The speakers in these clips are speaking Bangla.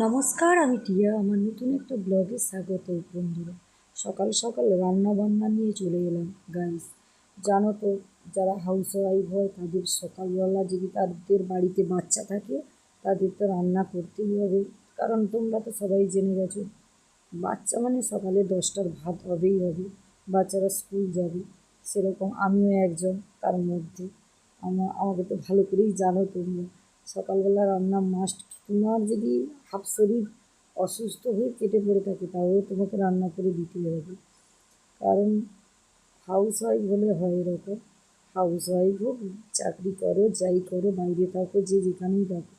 নমস্কার, আমি টিয়া, আমার নতুন একটা ব্লগে স্বাগত বন্ধুরা। সকাল সকাল রান্না বান্না নিয়ে চলে এলাম গাইস জানো তো, যারা হাউস ওয়াইফ হয়, তাদের সকালবেলা যদি তাদের বাড়িতে বাচ্চা থাকে, তাদের তো রান্না করতেই হবে। কারণ তোমরা তো সবাই জেনে গেছো, বাচ্চা মানে সকালে দশটার ভাত হবেই হবে, বাচ্চারা স্কুল যাবে। সেরকম আমিও একজন, তার মধ্যে। আমা, আমাকে তো ভালো করেই জানো তোমরা। সকালবেলা রান্না মাস্ট তোমার যদি হাফ শরীর অসুস্থ হয়ে কেটে পড়ে থাকে তাও তোমাকে রান্না করে দিতে হবে। কারণ হাউস ওয়াইফ হলে হয় এরকম। হাউস ওয়াইফ হোক, চাকরি করো, যাই করো, বাইরে থাকো, যে যেখানেই থাকো।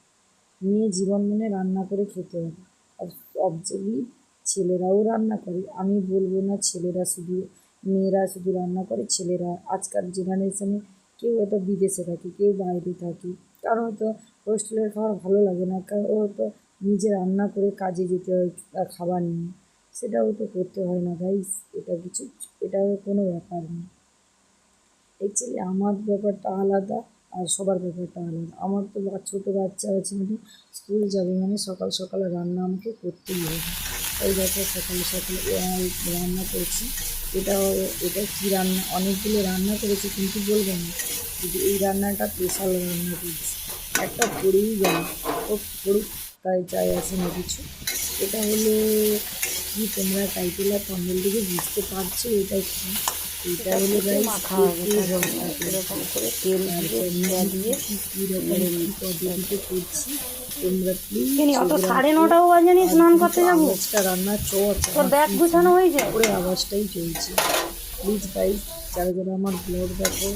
মেয়ে জীবন মনে রান্না করে খেতে হবে। অবজেক্টলি ছেলেরাও রান্না করে। আমি বলব না ছেলেরা শুধু, মেয়েরা শুধু রান্না করে, ছেলেরা আজকাল জেনারেশনে কেউ হয়তো বিদেশে থাকে, কেউ বাইরে থাকে। কারও হয়তো হোস্টেলের খাবার ভালো লাগে না, কারণ ও হয়তো নিজে রান্না করে কাজে যেতে হয় খাবার নিয়ে। সেটাও তো করতে হয় না গাইস এটা কিছু, এটা কোনো ব্যাপার নেই অ্যাকচুয়ালি আমার ব্যাপারটা আলাদা আর সবার ব্যাপারটা আলাদা। আমার তো ছোটো বাচ্চা আছে মানে স্কুল যাবে মানে সকাল সকাল রান্না আমাকে করতেই হবে। এই দেখো সকালে সকালে রান্না করছি। এটা এটা কী রান্না? অনেকগুলো রান্না করেছি, কিন্তু বলব না। কিন্তু এই রান্নাটা স্পেশাল রান্না করছি। একটা পড়েই গেল ও পড়ুক তাই চাই আসে না কিছু। এটা হলো কি তোমরা টাইটেল আর থাম্বনেল থেকে বুঝতে পারছ এটা কি? এটা হলো গাইস মাখা হবে এরকম করে তেল দিয়ে তেল দিয়ে পদ্ধতিতে করছি তোমরা প্লিজ অত সাড়ে নটাও বাজে নি স্নান করতে যাব? আওয়াজটা রান্না চট তোর ব্যাগ গুছানো হয়েছে? করে আওয়াজটাই চলছে। প্লিজ গাইস যারা যারা আমার ব্লগ দেখো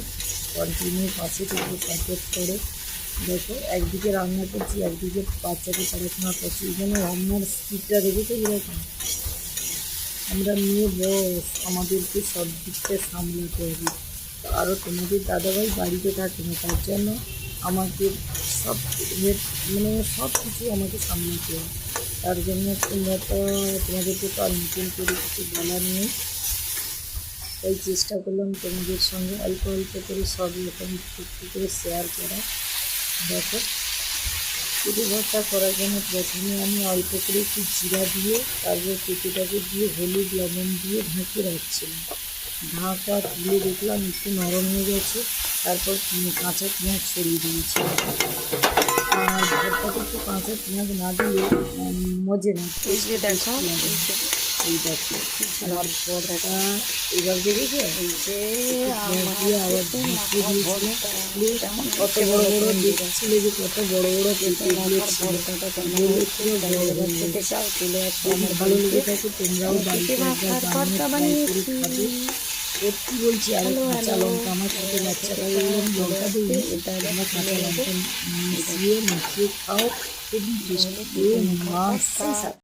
কন্টিনিউ পাশে থেকে সাপোর্ট করো। দেখো, একদিকে রান্না করছি, একদিকে বাচ্চাকে পড়াশোনা করছি। জন্য রান্নার স্পিডটা দেখেছ এরকম আমরা নিয়ে বস, আমাদেরকে সব দিকটা সামলাতে হবে। আরও তোমাদের দাদাভাই বাড়িতে থাকে না, তার জন্য আমাকে সব মানে সব কিছু আমাকে সামলাতে হবে। তার জন্য তোমরা তো, তোমাদেরকে তো আর নতুন করে কিছু বলার নেই। তাই চেষ্টা করলাম তোমাদের সঙ্গে অল্প অল্প করে সব রকম করে শেয়ার করা দেখো। পেঁপে ভর্তা করার জন্য প্রথমে আমি অল্প করে একটু জিরা দিয়ে, তারপর পেঁপেটাকে দিয়ে হলুদ, লবণ দিয়ে ঢেকে রাখছিলাম। ঢাকা তুলে দেখলাম একটু নরম হয়ে গেছে, তারপর কাঁচা পেঁয়াজ ছড়িয়ে দিয়েছি। আর ভর্তাটা একটু কাঁচা পেঁয়াজ না দিলে মজে না। দেখো এই যে এই দেখো আমার ভর্তা এবার দেখেছ এই যে পেঁয়াজ দিয়ে আবার ঢেকে দিয়েছিলাম কত বড় বড় দেখছিল যে কত বড় বড় পেঁপেগুলো ছিল বলে পুরো বড় বড় খেতে চাও চলে আসো আমার ভালো লেগে থাকে তোমরাও বাড়িতে একবার বানিয়ে try করে খাবে সত্যি বলছি আর কাঁচা লঙ্কা আমার ছোটো বাচ্চারা বললাম লঙ্কা দিই এটা আমরা কাঁচা লঙ্কা মিশিয়ে মাখিয়ে খাও খুবই টেস্টি মাছ